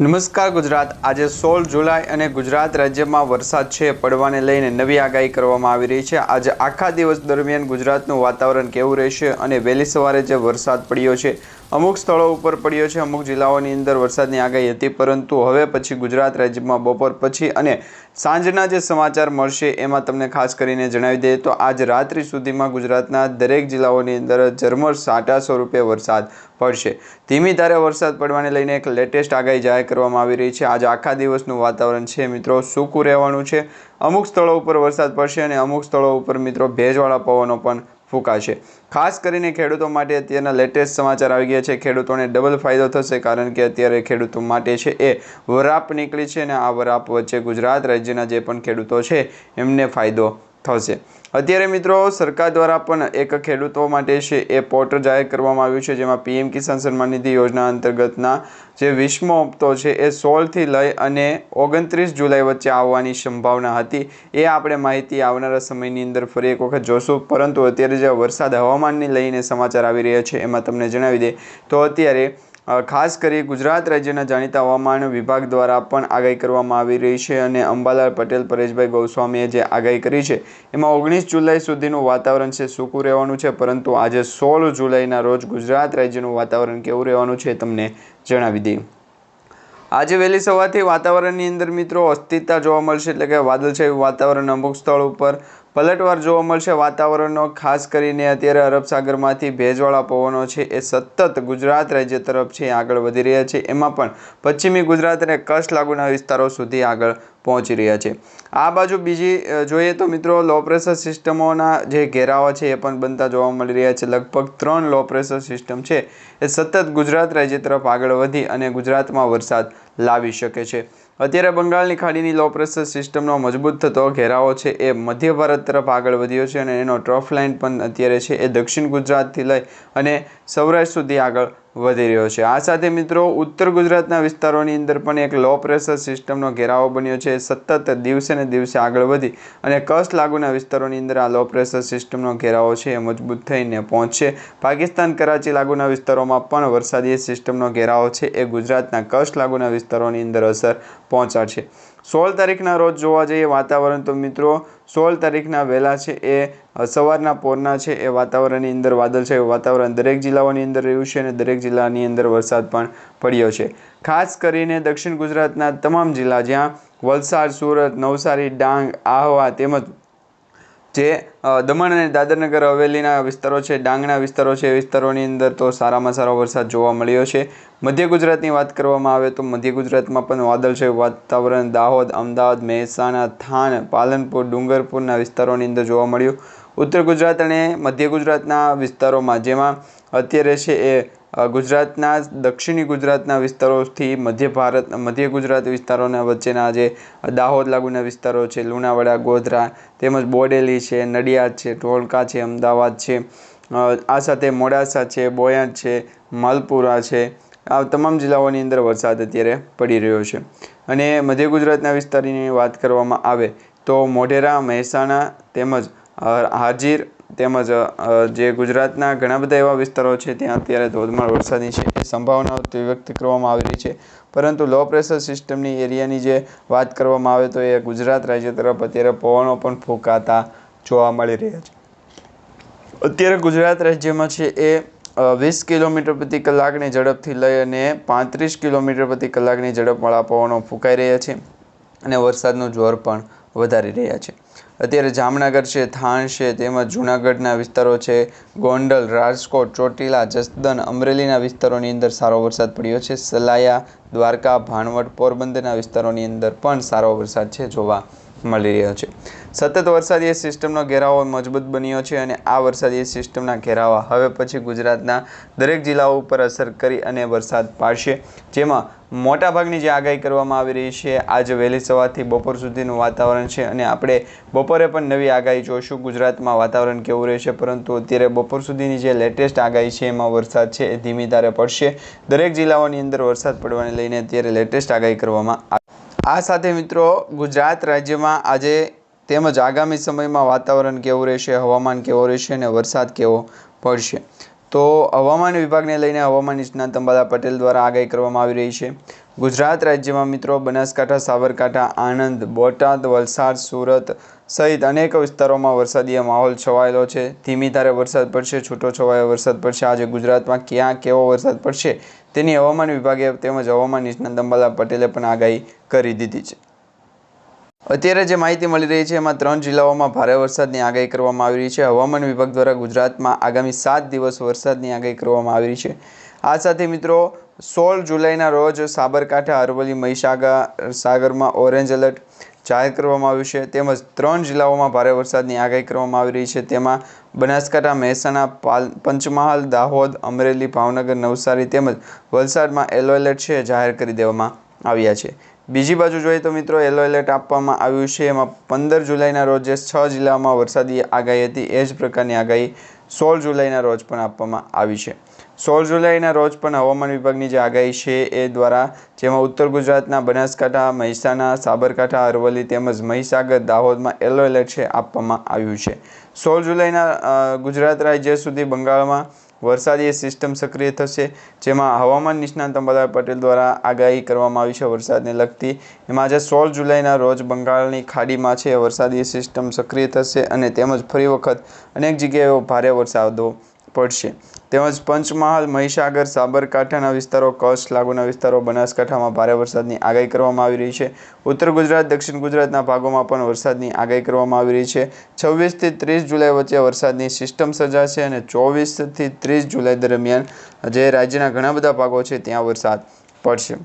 નમસ્કાર ગુજરાત. આજે સોળ જુલાઈ અને ગુજરાત રાજ્યમાં વરસાદ છે, પડવાને લઈને નવી આગાહી કરવામાં આવી રહી છે. આજે આખા દિવસ દરમિયાન ગુજરાતનું વાતાવરણ કેવું રહેશે અને વહેલી સવારે જે વરસાદ પડ્યો છે અમુક સ્થળો ઉપર પડ્યો છે, અમુક જિલ્લાઓની અંદર વરસાદની આગાહી હતી, પરંતુ હવે પછી ગુજરાત રાજ્યમાં બપોર પછી અને સાંજના જે સમાચાર મળશે એમાં તમને ખાસ કરીને જણાવી દઈએ તો આજ રાત્રિ સુધીમાં ગુજરાતના દરેક જિલ્લાઓની અંદર ઝરમર સાટા સ્વરૂપે વરસાદ પડશે. ધીમી ધારે વરસાદ પડવાને લઈને એક લેટેસ્ટ આગાહી જાહેર કરવામાં આવી રહી છે. આજ આખા દિવસનું વાતાવરણ છે. મિત્રો, સૂકું રહેવાનું છે. અમુક સ્થળો ઉપર વરસાદ પડશે અને અમુક સ્થળો ઉપર મિત્રો ભેજવાળા પવનો પણ ફૂંકાશે. ખાસ કરીને ખેડૂતો માટે અત્યારના લેટેસ્ટ સમાચાર આવી ગયા છે. ખેડૂતોને ડબલ ફાયદો થશે કારણ કે અત્યારે ખેડૂતો માટે છે એ વરાપ નીકળી છે અને આ વરાપ વચ્ચે ગુજરાત રાજ્યના જે પણ ખેડૂતો છે એમને ફાયદો થશે. અત્યારે મિત્રો સરકાર દ્વારા પણ એક ખેડૂતો માટે છે એ પોર્ટલ જાહેર કરવામાં આવ્યું છે, જેમાં પીએમ કિસાન સન્માન નિધિ યોજના અંતર્ગતના જે વીસમો હપ્તો છે એ સોળથી લઈ અને ઓગણત્રીસ જુલાઈ વચ્ચે આવવાની સંભાવના હતી. એ આપણે માહિતી આવનારા સમયની અંદર ફરી એક વખત જોશું. પરંતુ અત્યારે જે વરસાદ હવામાનને લઈને સમાચાર આવી રહ્યા છે, એમાં તમને જણાવી દે તો અત્યારે ખાસ કરી ગુજરાત રાજ્યના જાણીતા હવામાન વિભાગ દ્વારા પણ આગાહી કરવામાં આવી રહી છે અને અંબાલાલ પટેલ, પરેશભાઈ ગોસ્વામીએ જે આગાહી કરી છે, એમાં ઓગણીસ જુલાઈ સુધીનું વાતાવરણ છે, સૂકું રહેવાનું છે, પરંતુ આજે સોળ જુલાઈના રોજ ગુજરાત રાજ્યનું વાતાવરણ કેવું રહેવાનું છે તમને જણાવી દઈએ. આજે વહેલી સવારથી વાતાવરણની અંદર મિત્રો અસ્થિરતા જોવા મળશે, એટલે કે વાદળછાયું વાતાવરણ અમુક સ્થળ ઉપર પલટવાર જોવા મળશે. વાતાવરણનો ખાસ કરીને અત્યારે અરબ સાગરમાંથી ભેજવાળા પવનો છે. એ સતત ગુજરાત રાજ્ય તરફ છે આગળ વધી રહ્યા છે. એમાં પણ પશ્ચિમી ગુજરાત અને કચ્છ લાગુના વિસ્તારો સુધી આગળ પહોંચી રહ્યા છે. આ બાજુ બીજી જોઈએ તો મિત્રો, લો પ્રેશર સિસ્ટમોના જે ઘેરાવા છે, એ પણ બનતા જોવા મળી રહ્યા છે. લગભગ ત્રણ લો પ્રેશર સિસ્ટમ છે. એ સતત ગુજરાત રાજ્ય તરફ આગળ વધી અને ગુજરાતમાં વરસાદ લાવી શકે છે. અત્યારે બંગાળની ખાડીની લો પ્રેશર સિસ્ટમનો મજબૂત થતો ઘેરાવો છે. એ મધ્ય ભારત તરફ આગળ વધ્યો છે અને એનો ટ્રફ લાઇન પણ અત્યારે છે એ દક્ષિણ ગુજરાતથી લઈ અને સૌરાષ્ટ્ર સુધી આગળ વધી રહ્યો છે. આ સાથે મિત્રો, ઉત્તર ગુજરાતના વિસ્તારોની અંદર પણ એક લો પ્રેશર સિસ્ટમનો ઘેરાવો બન્યો છે. સતત દિવસે ને દિવસે આગળ વધી અને કચ્છ લાગુના વિસ્તારોની અંદર આ લો પ્રેશર સિસ્ટમનો ઘેરાવો છે એ મજબૂત થઈને પહોંચશે. પાકિસ્તાન, કરાચી લાગુના વિસ્તારોમાં પણ વરસાદી સિસ્ટમનો ઘેરાવો છે. એ ગુજરાતના કચ્છ લાગુના વિસ્તારોની અંદર અસર પહોંચાડશે. સોળ તારીખના રોજ જોવા જઈએ વાતાવરણ તો મિત્રો સોળ તારીખના વહેલા છે એ સવારના પોરના છે એ વાતાવરણની અંદર વાદળ છે વાતાવરણ દરેક જિલ્લાઓની અંદર રહ્યું છે અને દરેક જિલ્લાની અંદર વરસાદ પણ પડ્યો છે. ખાસ કરીને દક્ષિણ ગુજરાતના તમામ જિલ્લા જ્યાં વલસાડ, સુરત, નવસારી, ડાંગ, આહવા તેમજ જે દમણ અને દાદરનગર હવેલીના વિસ્તારો છે, ડાંગના વિસ્તારો છે, એ વિસ્તારોની અંદર તો સારામાં સારો વરસાદ જોવા મળ્યો છે. મધ્ય ગુજરાતની વાત કરવામાં આવે તો મધ્ય ગુજરાતમાં પણ વાદળછાયું વાતાવરણ દાહોદ, અમદાવાદ, મહેસાણા, થાન, પાલનપુર, ડુંગરપુરના વિસ્તારોની અંદર જોવા મળ્યું. ઉત્તર ગુજરાત અને મધ્ય ગુજરાતના વિસ્તારોમાં જેમાં અત્યારે છે એ ગુજરાતના, દક્ષિણી ગુજરાતના વિસ્તારોથી મધ્ય ભારત, મધ્ય ગુજરાત વિસ્તારોના વચ્ચેના જે દાહોદ લાગુના વિસ્તારો છે, લુણાવાડા, ગોધરા તેમજ બોડેલી છે, નડિયાદ છે ધોળકા છે, અમદાવાદ છે આ સાથે મોડાસા છે બોયાદ છે, માલપુરા છે, આ તમામ જિલ્લાઓની અંદર વરસાદ અત્યારે પડી રહ્યો છે. અને મધ્ય ગુજરાતના વિસ્તારની વાત કરવામાં આવે તો મોઢેરા, મહેસાણા તેમજ હાજીર તેમજ જે ગુજરાતના ઘણા બધા એવા વિસ્તારો છે, ત્યાં અત્યારે ધોધમાર વરસાદની છે સંભાવનાઓ તે વ્યક્ત કરવામાં આવી રહી છે. પરંતુ લો પ્રેશર સિસ્ટમની એરિયાની જે વાત કરવામાં આવે તો એ ગુજરાત રાજ્ય તરફ અત્યારે પવનો પણ ફૂંકાતા જોવા મળી રહ્યા છે. અત્યારે ગુજરાત રાજ્યમાં છે એ વીસ કિલોમીટર પ્રતિ કલાકની ઝડપથી લઈ અને પાંત્રીસ કિલોમીટર પ્રતિ કલાકની ઝડપવાળા પવનો ફૂંકાઈ રહ્યા છે અને વરસાદનું જોર પણ વધારી રહ્યા છે. અત્યારે જામનગર છે, થાણ છે, તેમજ જૂનાગઢના વિસ્તારો છે. ગોંડલ, રાજકોટ, ચોટીલા જસદન અમરેલીના વિસ્તારોની અંદર સારો વરસાદ પડ્યો છે. સલાયા, દ્વારકા, ભાણવડ, પોરબંદરના વિસ્તારોની અંદર પણ સારો વરસાદ છે જોવા મળી રહ્યો છે. સતત વરસાદી સિસ્ટમનો ઘેરાવો મજબૂત બન્યો છે અને આ વરસાદી સિસ્ટમના ઘેરાવા હવે પછી ગુજરાતના દરેક જિલ્લાઓ ઉપર અસર કરી અને વરસાદ પાડશે. જેમાં મોટાભાગની જે આગાહી કરવામાં આવી રહી છે, આજે વહેલી સવારથી બપોર સુધીનું વાતાવરણ છે અને આપણે બપોરે પણ નવી આગાહી જોઈશું. ગુજરાતમાં વાતાવરણ કેવું રહેશે? પરંતુ અત્યારે બપોર સુધીની જે લેટેસ્ટ આગાહી છે, એમાં વરસાદ છે એ ધીમી ધારે પડશે. દરેક જિલ્લાઓની અંદર વરસાદ પડવાને લઈને અત્યારે લેટેસ્ટ આગાહી કરવામાં આ સાથે મિત્રો, ગુજરાત રાજ્યમાં આજે તેમજ આગામી સમયમાં વાતાવરણ કેવું રહેશે, હવામાન કેવું રહેશે અને વરસાદ કેવો પડશે? તો હવામાન વિભાગને લઈને હવામાન નિષ્ણાત અંબાલા પટેલ દ્વારા આગાહી કરવામાં આવી રહી છે. ગુજરાત રાજ્યમાં મિત્રો બનાસકાંઠા, સાબરકાંઠા, આણંદ, બોટાદ, વલસાડ, સુરત સહિત અનેક વિસ્તારોમાં વરસાદીય માહોલ છવાયેલો છે. ધીમી ધારે વરસાદ પડશે, છૂટો છવાયો વરસાદ પડશે. આજે ગુજરાતમાં ક્યાં કેવો વરસાદ પડશે તેની હવામાન વિભાગે તેમજ હવામાન નિષ્ણાત અંબાલા પટેલે પણ આગાહી કરી દીધી છે. અત્યારે જે માહિતી મળી રહી છે, એમાં ત્રણ જિલ્લાઓમાં ભારે વરસાદની આગાહી કરવામાં આવી રહી છે. હવામાન વિભાગ દ્વારા ગુજરાતમાં આગામી સાત દિવસ વરસાદની આગાહી કરવામાં આવી રહી છે. આ સાથે મિત્રો, સોળ જુલાઈના રોજ સાબરકાંઠા, અરવલ્લી મહીસાગર સાગરમાં ઓરેન્જ એલર્ટ જાહેર કરવામાં આવ્યું છે. તેમજ ત્રણ જિલ્લાઓમાં ભારે વરસાદની આગાહી કરવામાં આવી રહી છે. તેમાં બનાસકાંઠા, મહેસાણા, પાલ, પંચમહાલ, દાહોદ, અમરેલી, ભાવનગર, નવસારી તેમજ વલસાડમાં યલો એલર્ટ છે જાહેર કરી દેવામાં આવ્યા છે. બીજી બાજુ જોઈએ તો મિત્રો યલો એલર્ટ આપવામાં આવ્યું છે. એમાં પંદર જુલાઈના રોજ જે છ જિલ્લામાં વરસાદી આગાહી હતી, એ જ પ્રકારની આગાહી સોળ જુલાઈના રોજ પણ આપવામાં આવી છે. સોળ જુલાઈના રોજ પણ હવામાન વિભાગની જે આગાહી છે, એ દ્વારા જેમાં ઉત્તર ગુજરાતના બનાસકાંઠા, મહેસાણા, સાબરકાંઠા, અરવલ્લી તેમજ મહીસાગર, દાહોદમાં યલો એલર્ટ છે, આપવામાં આવ્યું છે. સોળ જુલાઈના ગુજરાત રાજ્ય સુધી બંગાળમાં વરસાદી સિસ્ટમ સક્રિય થશે, જેમાં હવામાન નિષ્ણાત અંબાલાલ પટેલ દ્વારા આગાહી કરવામાં આવી છે વરસાદને લગતી. એમાં આજે સોળ જુલાઈના રોજ બંગાળની ખાડીમાં છે. વરસાદી સિસ્ટમ સક્રિય થશે અને તેમજ ફરી વખત અનેક જગ્યાએ ભારે વરસાદો પડશે. તેમજ પંચમહાલ, મહીસાગર, સાબરકાંઠાના વિસ્તારો, કચ્છ, લાગુના વિસ્તારો, બનાસકાંઠામાં ભારે વરસાદની આગાહી કરવામાં આવી રહી છે. ઉત્તર ગુજરાત, દક્ષિણ ગુજરાતના ભાગોમાં પણ વરસાદની આગાહી કરવામાં આવી રહી છે. છવ્વીસથી ત્રીસ જુલાઈ વચ્ચે વરસાદની સિસ્ટમ સર્જાશે અને ચોવીસથી ત્રીસ જુલાઈ દરમિયાન જે રાજ્યના ઘણા બધા ભાગો છે, ત્યાં વરસાદ પડશે.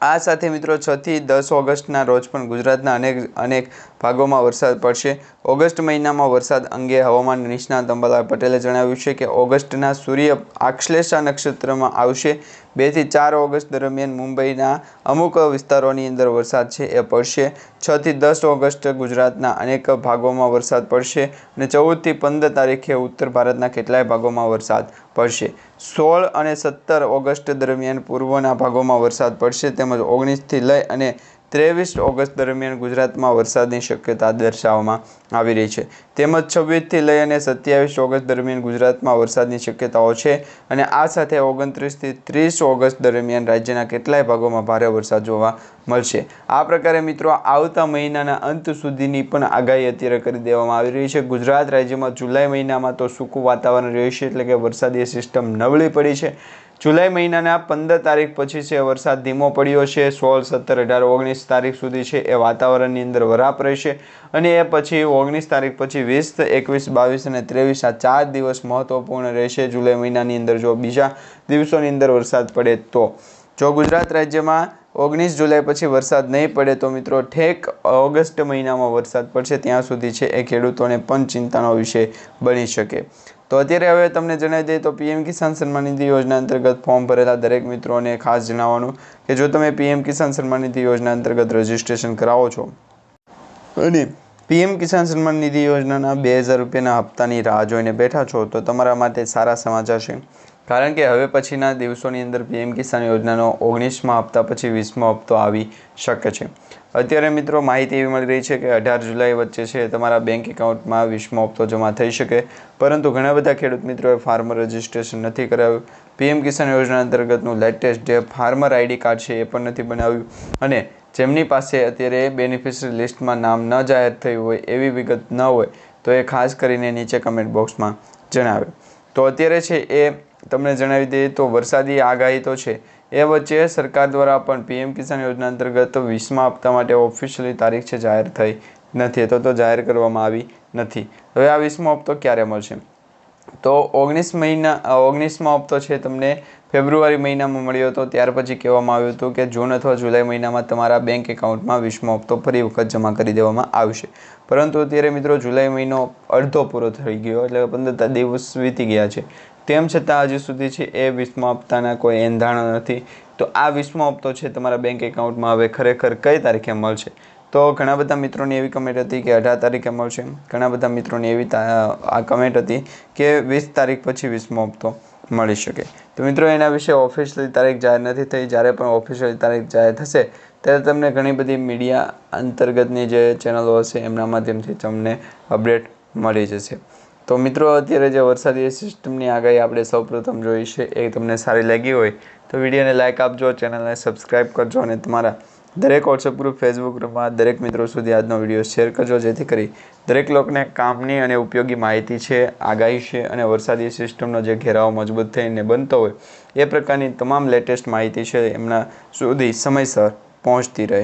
આ સાથે મિત્રો છથી દસ ઓગસ્ટના રોજ પણ ગુજરાતના અનેક અનેક ભાગોમાં વરસાદ પડશે. ઓગસ્ટ મહિનામાં વરસાદ અંગે હવામાન નિષ્ણાત અંબાલાલ પટેલે જણાવ્યું છે કે ઓગસ્ટના સૂર્ય આશ્લેષા નક્ષત્રમાં આવશે. બેથી ચાર ઓગસ્ટ દરમિયાન મુંબઈના અમુક વિસ્તારોની અંદર વરસાદ છે એ પડશે. છથી દસ ઓગસ્ટ ગુજરાતના અનેક ભાગોમાં વરસાદ પડશે અને ચૌદથી પંદર તારીખે ઉત્તર ભારતના કેટલાય ભાગોમાં વરસાદ પડશે. સોળ અને સત્તર ઓગસ્ટ દરમિયાન પૂર્વના ભાગોમાં વરસાદ પડશે તેમજ ઓગણીસથી લઈ અને ત્રેવીસ ઓગસ્ટ દરમિયાન ગુજરાતમાં વરસાદની શક્યતા દર્શાવવામાં આવી રહી છે. તેમજ છવ્વીસથી લઈ અને સત્યાવીસ ઓગસ્ટ દરમિયાન ગુજરાતમાં વરસાદની શક્યતાઓ છે અને આ સાથે ઓગણત્રીસથી ત્રીસ ઓગસ્ટ દરમિયાન રાજ્યના કેટલાય ભાગોમાં ભારે વરસાદ જોવા મળશે. આ પ્રકારે મિત્રો આવતા મહિનાના અંત સુધીની પણ આગાહી અત્યારે કરી દેવામાં આવી રહી છે. ગુજરાત રાજ્યમાં જુલાઈ મહિનામાં તો સૂકું વાતાવરણ રહેશે એટલે કે વરસાદી સિસ્ટમ નબળી પડી છે. જુલાઈ મહિનાના પંદર તારીખ પછી છે, વરસાદ ધીમો પડ્યો છે, સોળ, સત્તર, અઢાર, ઓગણીસ તારીખ સુધી છે, એ વાતાવરણની અંદર વરાપ રહેશે અને એ પછી ઓગણીસ તારીખ પછી વીસ, એકવીસ, બાવીસ અને ત્રેવીસ આ ચાર દિવસ મહત્ત્વપૂર્ણ રહેશે જુલાઈ મહિનાની અંદર. જો બીજા દિવસોની અંદર વરસાદ પડે તો, જો ગુજરાત રાજ્યમાં ઓગણીસ જુલાઈ પછી વરસાદ નહીં પડે તો મિત્રો ઠેક ઓગસ્ટ મહિનામાં વરસાદ પડશે, ત્યાં સુધી છે એ ખેડૂતોને પણ ચિંતાનો વિષય બની શકે. તો અત્યારે હવે તમને જણાવી દઈએ તો પીએમ કિસાન સન્માન નિધિ યોજના અંતર્ગત ફોર્મ ભરેલા દરેક મિત્રોને ખાસ જણાવવાનું કે જો તમે પીએમ કિસાન સન્માન નિધિ યોજના અંતર્ગત રજીસ્ટ્રેશન કરાવો છો અને પીએમ કિસાન સન્માન નિધિ યોજનાના બે હજાર રૂપિયાના હપ્તાની રાહ જોઈને બેઠા છો, તો તમારા માટે સારા સમાચાર છે. કારણ કે હવે પછીના દિવસોની અંદર પીએમ કિસાન યોજનાનો ઓગણીસમાં હપ્તા પછી વીસમો હપ્તો આવી શકે છે. અત્યારે મિત્રો માહિતી એવી મળી રહી છે કે અઢાર જુલાઈ વચ્ચે છે તમારા બેંક એકાઉન્ટમાં વીસમો હપ્તો જમા થઈ શકે. પરંતુ ઘણા બધા ખેડૂત મિત્રોએ ફાર્મર રજિસ્ટ્રેશન નથી કરાવ્યું. પીએમ કિસાન યોજના અંતર્ગતનું લેટેસ્ટ જે ફાર્મર આઈડી કાર્ડ છે એ પણ નથી બનાવ્યું. અને જેમની પાસે અત્યારે બેનિફિશરી લિસ્ટમાં નામ ન જાહેર થયું હોય એવી વિગત ન હોય તો એ ખાસ કરીને નીચે કમેન્ટ બોક્સમાં જણાવે તો અત્યારે છે એ તમને જણાવી દઈએ તો વરસાદી આગાહી તો છે. એ વચ્ચે સરકાર દ્વારા પણ પીએમ કિસાન યોજના અંતર્ગત વીસમા હપ્તા માટે ઓફિશિયલી તારીખ છે, જાહેર થઈ નથી. તો તો જાહેર કરવામાં આવી નથી. હવે આ વીસમો હપ્તો ક્યારે મળશે? તો ઓગણીસ મહિના ઓગણીસમો હપ્તો છે તમને ફેબ્રુઆરી મહિનામાં મળ્યો હતો. ત્યાર પછી કહેવામાં આવ્યું હતું કે જૂન અથવા જુલાઈ મહિનામાં તમારા બેંક એકાઉન્ટમાં વીસમો હપ્તો ફરી વખત જમા કરી દેવામાં આવશે. પરંતુ અત્યારે મિત્રો જુલાઈ મહિનો અડધો પૂરો થઈ ગયો, એટલે પંદર દિવસ વીતી ગયા છે. તેમ છતાં હજી સુધી છે એ વીસમા હપ્તાના કોઈ એંધાણો નથી. તો આ વીસમો હપ્તો છે તમારા બેંક એકાઉન્ટમાં હવે ખરેખર કઈ તારીખે મળશે? તો ઘણા બધા મિત્રોની એવી કમેન્ટ હતી કે અઢાર તારીખે મળશે ઘણા બધા મિત્રોની એવી આ કમેન્ટ હતી કે વીસ તારીખ પછી વીસમો હપ્તો મળી શકે. તો મિત્રો, એના વિશે ઓફિશિયલી તારીખ જાહેર નથી થઈ. જ્યારે પણ ઓફિશિયલ તારીખ જાહેર થશે, ત્યારે તમને ઘણી બધી મીડિયા અંતર્ગતની જે ચેનલો હશે, એમના માધ્યમથી તમને અપડેટ મળી જશે. તો મિત્રો, અત્યારે જે વરસાદી સિસ્ટમની આગાહી આપણે સૌપ્રથમ જોઈ છે, એ તમને સારી લાગી હોય તો વિડીયોને લાઇક આપજો, ચેનલને સબસ્ક્રાઇબ કરજો અને તમારા દરેક વોટ્સઅપ ગ્રુપ ફેસબુક ગ્રુપમાં દરેક મિત્રો સુધી આજનો વીડિયો શેર કરજો, જેથી કરી દરેક લોકોને કામની અને ઉપયોગી માહિતી છે, આગાહી છે અને વરસાદી સિસ્ટમનો જે ઘેરાવો મજબૂત થઈને બનતો હોય, એ પ્રકારની તમામ લેટેસ્ટ માહિતી છે, એમના સુધી સમયસર પહોંચતી રહે.